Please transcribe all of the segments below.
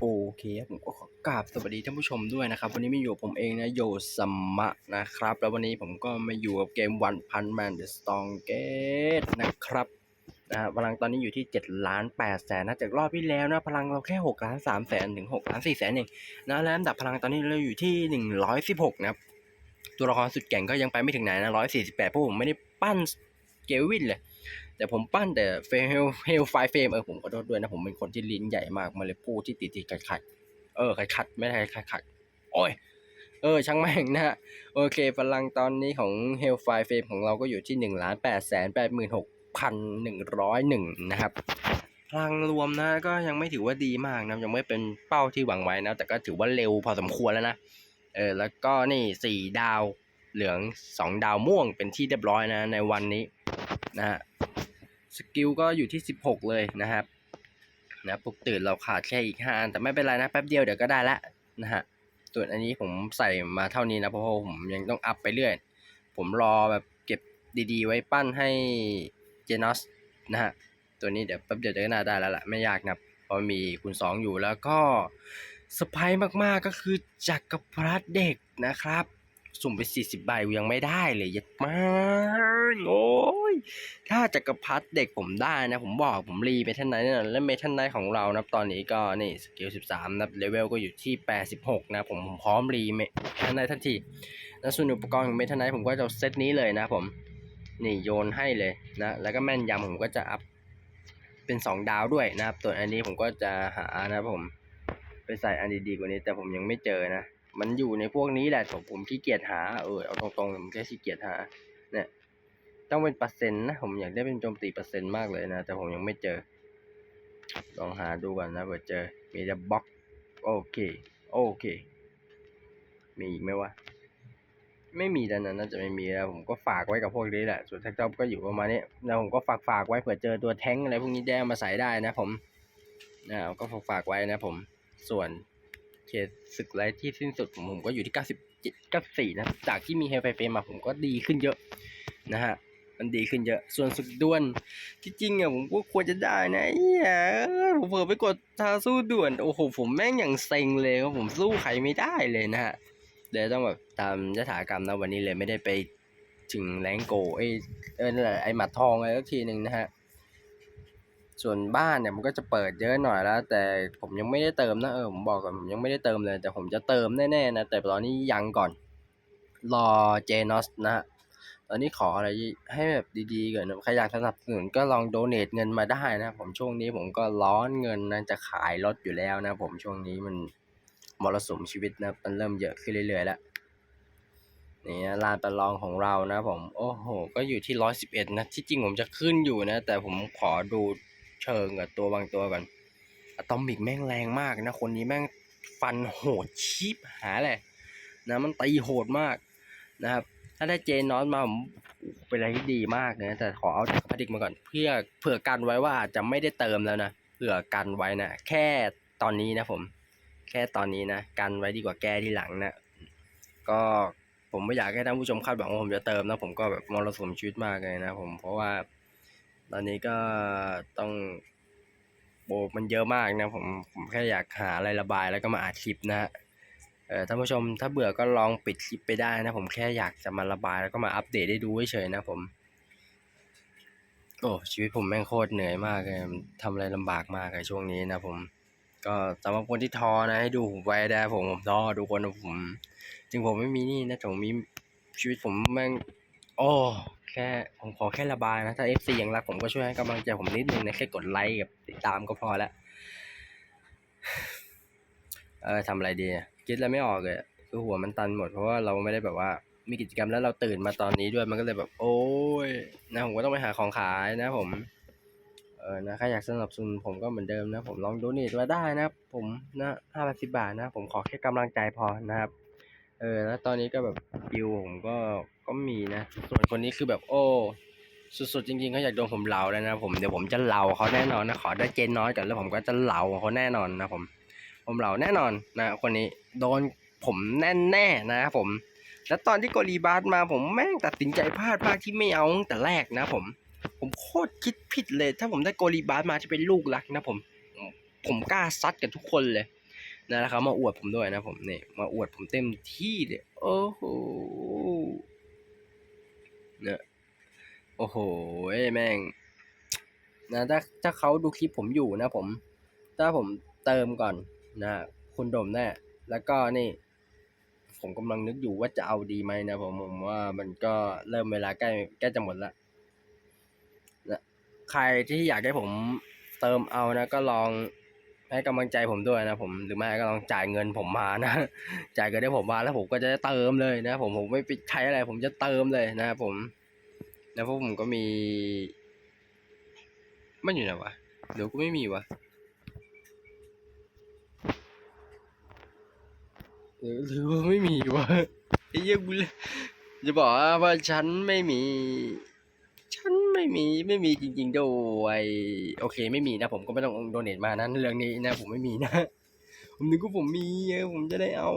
โอเคผมก็ขอกราบสวัสดีท่านผู้ชมด้วยนะครับ วันนี้ไม่อยู่ผมเองนะโยสมะนะครับ แล้ววันนี้ผมก็มาอยู่กับเกมวันพันแมนเดอะสตองเกตนะครับนะพลังตอนนี้อยู่ที่7ล้าน8แสนนะจากรอบที่แล้วนะพลังเราแค่6ล้าน3แสนถึง6ล้าน4แสนเองนะแล้วอันดับพลังตอนนี้เราอยู่ที่ 116นะครับตัวละครสุดเก่งก็ยังไปไม่ถึงไหนนะ148เพราะผมไม่ได้ปั้นเกวินเลย แต่ผมปั้นแต่เฟลเฮลไฟเฟมเออผมขอโทษด้วยนะ ผมเป็นคนที่ลิ้นใหญ่มากมาเลยพูดที่ติดติดขัดขัดเออขัดขัดไม่ใช่ขัดขัดโอ้ยเออช่างแม่งนะฮะโอเคพลังตอนนี้ของเฮลไฟเฟมของเราก็อยู่ที่หนึ่งล้านแปดแสนแปดหมื่นหกพันหนึ่งร้อยหนึ่งนะครับ พลังรวมนะก็ยังไม่ถือว่าดีมากนะยังไม่เป็นเป้าที่หวังไว้นะ แต่ก็ถือว่าเร็วพอสมควรแล้วนะ เออแล้วก็นี่สี่ดาวเหลืองสองดาวม่วงเป็นที่เรียบร้อยนะในวันนี้นะฮะ สกิลก็อยู่ที่ 16 เลยนะครับนะปลุกตื่นเราขาดแค่อีก5อันแต่ไม่เป็นไรนะแป๊บเดียวเดี๋ยวก็ได้ละนะฮะส่วนอันนี้ผมใส่มาเท่านี้นะเพราะผมยังต้องอัพไปเรื่อย ผมรอแบบเก็บดีๆ ไว้ปั้นให้เจนอสนะฮะตัวนี้เดี๋ยวแป๊บเดียวจะน่าได้แล้วล่ะไม่ยากนะเพราะมีคูณ2อยู่แล้วก็สไปมากๆก็คือจักรพรรดิเด็กนะครับ สุ่มไป40ใบยังไม่ได้เลยยัดมากโอ้ยถ้าจักรพรรดิเด็กผมได้นะ ผมบอกผมรีเมทันไนท์นี่ยและเมทันไนท์ของเรานะตอนนี้ก็นี่สกิล13นะเลเวลก็อยู่ที่86นะผมผมพร้อมรีเมทันไนท์ทันทีแล้วส่วนอุปกรณ์ของเมทันไนท์ผมก็จะเซตนี้เลยนะผมนี่โยนให้เลยนะแล้วก็แม่นยำผมก็จะอัพเป็น2ดาวด้วยนะครับส่วนอันนี้ผมก็จะหานะผมไปใส่อันดีๆกว่านี้แต่ผมยังไม่เจอนะ มันอยู่ในพวกนี้แหละผมผมขี้เกียจหาเออเอาตรงๆผมแค่ขี้เกียจหา เนี่ย ต้องเป็นเปอร์เซ็นต์นะผมอยากได้เป็นโจมตีเปอร์เซ็นต์มากเลยนะ แต่ผมยังไม่เจอ ลองหาดูก่อนนะเผื่อเจอ มีแต่บล็อกโอเค โอเค มีอีกไหมวะไม่มีแล้วนะน่าจะไม่มีแล้ว ผมก็ฝากไว้กับพวกนี้แหละ ส่วนแท็กเตอร์ก็อยู่ประมาณนี้แล้วผมก็ฝากฝากไว้เผื่อเจอตัวแท้งอะไรพวกนี้แดงมาใส่ได้นะผมนะก็ฝากฝากไว้นะผมส่วน เขตศึกไร้ที่สิ้นสุดผมผมก็อยู่ที่ 97 94 นะ จากที่มีเฮลไฟเฟมมาผมก็ดีขึ้นเยอะนะฮะ มันดีขึ้นเยอะ ส่วนศึกด่วน ที่จริงอะผมก็ควรจะได้นะไอ้เหี้ยผมเผลอไปกดทาสู้ด่วน โอ้โห ผมแม่งอย่างเซ็งเลยครับผมสู้ใครไม่ได้เลยนะฮะเดี๋ยวต้องแบบตามยถากรรมนะวันนี้เลยไม่ได้ไปถึงแรงโกไอยเออนั่นแหละไอหมัดทองอะไรสักทีหนึ่งนะฮะ ส่วนบ้านเนี่ยมันก็จะเปิดเยอะหน่อยแล้ว แต่ผมยังไม่ได้เติมนะเออผมบอกก่อนผมยังไม่ได้เติมเลย แต่ผมจะเติมแน่ๆนะแต่ตอนนี้ยังก่อนรอเจนอสนะฮะตอนนี้ขออะไรให้แบบดีๆก่อนนะใครอยากสนับสนุนก็ลองโดเนทเงินมาได้นะ ผมช่วงนี้ผมก็ร้อนเงินนะจะขายรถอยู่แล้วนะ ผมช่วงนี้มันมรสุมชีวิตนะมันเริ่มเยอะขึ้นเรื่อยๆแล้วนี่นะลานประลองของเรานะผม โอ้โห ก็อยู่ที่ร้อยสิบเอ็ดนะ ที่จริงผมจะขึ้นอยู่นะ แต่ผมขอดู เชิงกับตัวบางตัวก่อนอะตอมิกแม่งแรงมากนะ คนนี้แม่งฟันโหดชิบหาเลยนะมันตีโหดมากนะครับ ถ้าได้เจนนอนมาผมเป็นอะไรที่ดีมากนะแต่ขอเอาจากพดิกมาก่อน เพื่อเผื่อกันไว้ว่าอาจจะไม่ได้เติมแล้วนะเผื่อกันไว้นะแค่ตอนนี้นะผม แค่ตอนนี้นะกันไว้ดีกว่าแก้ที่หลังนะก็ผมไม่อยากให้ท่านผู้ชมคาดหวังว่าผมจะเติมนะผมก็แบบมรสุมชีวิตมากเลยนะผมเพราะว่า ตอนนี้ก็ต้องโบมันเยอะมากนะผมผมแค่อยากหาอะไรระบายแล้วก็มาอัดคลิปนะฮะเออท่านผู้ชมถ้าเบื่อก็ลองปิดคลิปไปได้นะ ผมแค่อยากจะมาระบายแล้วก็มาอัปเดตได้ดูเฉยๆนะผมโอ้ชีวิตผมแม่งโคตรเหนื่อยมากเลยทำอะไรลำบากมากเลยช่วงนี้นะผม ก็สำหรับคนที่ท้อนะให้ดูผมไว้ได้ผมผมท้อทุกคนนะผมจริงผมไม่มีนี่นะผมมีชีวิตผมแม่ง โอ้ ค่ผมขอแค่ระบายนะ ถ้า FC ยังรักผมก็ช่วยให้กำลังใจผมนิดนึงนะแค่กดไลค์กับติดตามก็พอแล้วเออทำอะไรดีคิดอะไรไม่ออกเลยคือหัวมันตันหมดเพราะว่าเราไม่ได้แบบว่า มีกิจกรรมแล้วเราตื่นมาตอนนี้ด้วยมันก็เลยแบบ โอ้ยนะผมก็ต้องไปหาของขายนะผมเออนะใครอยากสนับสนุนผมก็เหมือนเดิมนะ ผมลองดูนี่มาได้นะครับ ผมนะห้าบาทสิบบาทนะ ผมขอแค่กำลังใจพอนะครับ เออ แล้วตอนนี้ก็แบบบิวผมก็ ก็มีนะ ส่วนคนนี้คือแบบโอ้สุดๆจริงๆเขาอยากโดนผมเหลาแล้วนะผมเดี๋ยวผมจะเหลาเขาแน่นอนนะขอได้เจนน้อยก่อนแล้วผมก็จะเหลาเขาแน่นอนนะผม ผมเหลาแน่นอนนะ คนนี้โดนผมแน่แน่นะครับผม แล้วตอนที่โกลีบาสมาผมแม่งตัดสินใจพลาดมากที่ไม่เอาตั้งแต่แรกนะผม ผมโคตรคิดผิดเลย ถ้าผมได้โกลีบาสมาจะเป็นลูกรักนะผม ผมกล้าซัดกับทุกคนเลยนะแล้วเขามาอวดผมด้วยนะผมเนี่ยมาอวดผมเต็มที่เลยโอ้โห เนี่ยโอ้โหแม่งนะถ้าถ้าเขาดูคลิปผมอยู่นะผม ถ้าผมเติมก่อนนะคุณดมแน่แล้วก็นี่ ผมกำลังนึกอยู่ว่าจะเอาดีไหมนะผมผมว่ามันก็เริ่มเวลาใกล้ใกล้จะหมดละนะใครที่อยากให้ผมเติมเอานะก็ลอง ให้กำลังใจผมด้วยนะผมหรือไม่ก็ลองจ่ายเงินผมมานะ จ่ายเงินให้ผมมาแล้วผมก็จะเติมเลยนะ ผมผมไม่ไปใช้อะไร ผมจะเติมเลยนะผม แล้วพวกผมก็มีมันอยู่ไหนวะเดี๋ยวกูไม่มีวะหรือว่าไม่มีวะไอ้เหี้ยกูเลยจะบอกว่าฉันไม่มี ไม่มีไม่มีจริง ๆ ด้วยโอเค ไม่มีนะผมก็ไม่ต้องโดเนทมานะเรื่องนี้นะ ผมไม่มีนะ ผมนึกว่าผมมีผมจะได้เอา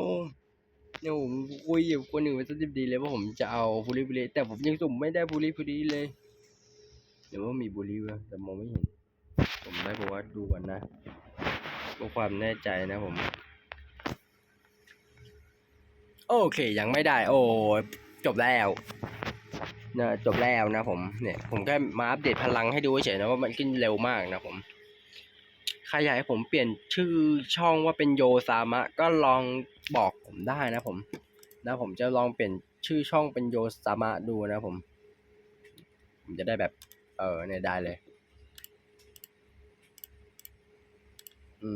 เนี่ยผมคุยกับคนหนึ่งไปสักทีดีเลยว่าผมจะเอาบุรีบุรีแต่ผมยังสุ่มไม่ได้บุรีบุรีเลยหรือว่ามีบุรีวะแต่มองไม่เห็น ผมได้บอกว่าดูก่อนนะเพื่อความแน่ใจนะผม โอเคยังไม่ได้ โอ้จบแล้ว นะจบแล้วนะผมเนี่ยผมแค่มาอัปเดตพลังให้ดูเฉยนะว่ามันขึ้นเร็วมากนะผมใครอยากให้ผมเปลี่ยนชื่อช่องว่าเป็นโยซามะ ก็ลองบอกผมได้นะผมนะผมจะลองเปลี่ยนชื่อช่องเป็นโยซามะดูนะผม ผมจะได้แบบ เออเนี่ยได้เลย อื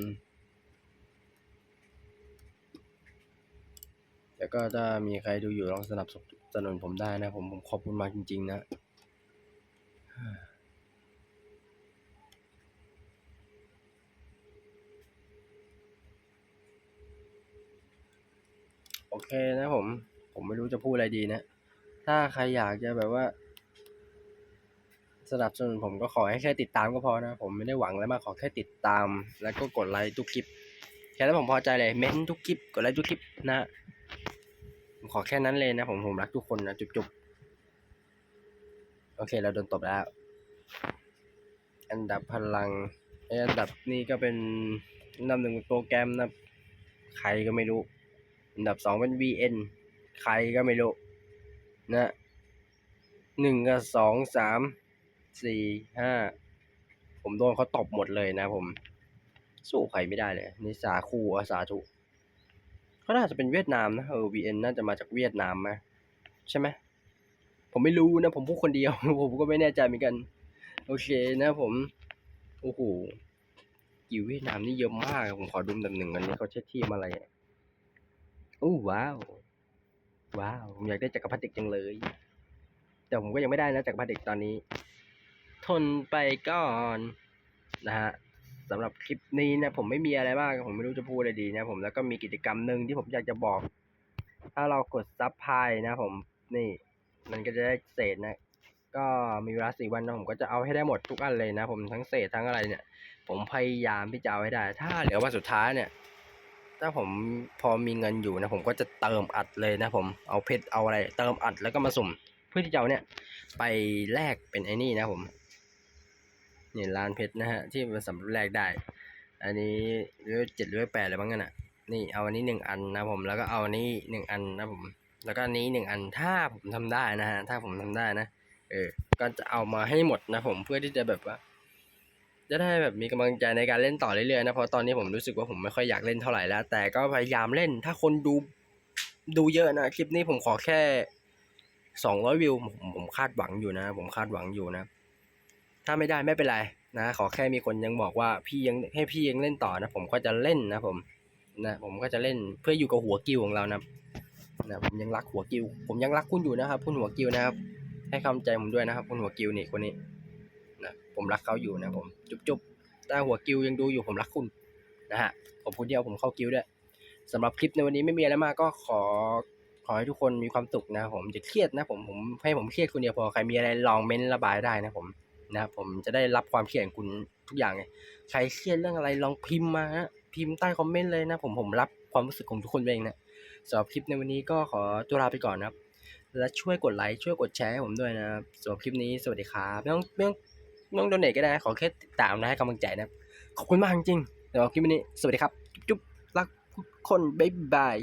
มแล้วก็ถ้ามีใครดูอยู่ลองสนับสนุน สนนผมได้นะ ผมผมขอบคุณมากจริง ๆ นะ โอเคนะผม ผมไม่รู้จะพูดอะไรดีนะ ถ้าใครอยากจะแบบว่า สนับสนุนผมก็ขอให้แค่ติดตามก็พอนะ ผมไม่ได้หวังอะไรมากขอแค่ติดตาม แล้วก็กดไลค์ทุกคลิปแค่นั้นผมพอใจเลย เม้นทุกคลิป กดไลค์ทุกคลิปนะ ขอแค่นั้นเลยนะผมผมรักทุกคนนะจุบๆ โอเคเราโดนตบแล้ว อันดับพลังไออันดับนี้ก็เป็นอันดับหนึ่งโปรแกรมนะใครก็ไม่รู้ อันดับสองเป็น VN ใครก็ไม่รู้นะหนึ่งกับสองสามสี่ห้าผมโดนเขาตบหมดเลยนะผม สู้ใครไม่ได้เลยนี่สาคูอาสาธุ ขาน่าจะเป็นเวียดนามนะเออ VN น่าจะมาจากเวียดนามไหมใช่ไหมผมไม่รู้นะผมพูดคนเดียว ผมก็ไม่แน่ใจเหมือนกัน โอเคนะผม โอ้โหอยู่เวียดนามนี่เยอะมากผมขอดูอันดับหนึ่งอันนี้เขาใช้ทีมอะไรอะโอ้ว้าว ว้าว ผมอยากได้จักรพรรดิเด็กจังเลย แต่ผมก็ยังไม่ได้นะจักรพรรดิเด็กตอนนี้ ทนไปก่อนนะฮะ สำหรับคลิปนี้นะผมไม่มีอะไรมากผมไม่รู้จะพูดอะไรดีนะผมแล้วก็มีกิจกรรมหนึ่งที่ผมอยากจะบอก ถ้าเรากดซับพลายนะผมนี่ มันก็จะได้เศษนะ ก็มีเวลาสี่วันนะผมก็จะเอาให้ได้หมดทุกอันเลยนะ ผมทั้งเศษทั้งอะไรเนี่ย ผมพยายามที่จะเอาให้ได้ ถ้าเหลือวันสุดท้ายเนี่ย ถ้าผมพอมีเงินอยู่นะ ผมก็จะเติมอัดเลยนะ ผมเอาเพชรเอาอะไร เติมอัดแล้วก็มาสุ่ม เพื่อที่จะเอาเนี่ย ไปแลกเป็นไอ้นี่นะผม นี่ร้านเพชรนะฮะที่มันสำหรับแลกได้ อันนี้เรือเจ็ดเรือแปดอะไรบ้างกันอะนี่เอาอันนี้หนึ่งอันนะผมแล้วก็เอาอันนี้หนึ่งอันนะผมแล้วก็อันนี้หนึ่งอันถ้าผมทำได้นะฮะถ้าผมทำได้นะเออก็จะเอามาให้หมดนะผมเพื่อที่จะแบบว่า จะได้แบบมีกำลังใจในการเล่นต่อเรื่อยๆนะเพราะตอนนี้ผมรู้สึกว่าผมไม่ค่อยอยากเล่นเท่าไหร่แล้ว แต่ก็พยายามเล่น ถ้าคนดูดูเยอะนะคลิปนี้ผมขอแค่สองร้อยวิวผมผมคาดหวังอยู่นะ ผมคาดหวังอยู่นะ ถ้าไม่ได้ไม่เป็นไรนะ ขอแค่มีคนยังบอกว่าพี่ยังให้พี่ยังเล่นต่อนะ ผมก็จะเล่นนะผมนะผมก็จะเล่นเพื่ออยู่กับหัวกิวของเรานะนะผมยังรักหัวกิว ผมยังรักคุณอยู่นะครับคุณหัวกิวนะครับ ให้คำใจผมด้วยนะครับ คุณหัวกิวนี่คนนี้นะผมรักเขาอยู่นะผมจุ๊บจุ๊บถ้าหัวกิวยังดูอยู่ผมรักคุณนะฮะผมคนเดียวผมเข้ากิวด้วยสำหรับคลิปในวันนี้ไม่มีอะไรมากก็ขอขอให้ทุกคนมีความสุขนะผมจะเครียดนะผมผมให้ผมเครียดคนเดียวพอใครมีอะไรลองเม้นระบายได้นะผม นะครับผมจะได้รับความเครียดของคุณทุกอย่างไงใครเครียดเรื่องอะไรลองพิมพ์มานะพิมพ์ใต้คอมเมนต์เลยนะผมผมรับความรู้สึกของทุกคนเองนะสำหรับคลิปในวันนี้ก็ขอตัวลาไปก่อนนะครับ และช่วยกดไลค์ช่วยกดแชร์ให้ผมด้วยนะครับสำหรับคลิปนี้สวัสดีครับไม่ต้องไม่ต้องไม่ต้องโดนเนทก็ได้ขอแค่ติดตามนะให้กำลังใจนะครับขอบคุณมากจริงๆสำหรับคลิปนี้สวัสดีครับ จุ๊บรักทุกคนบ๊ายบาย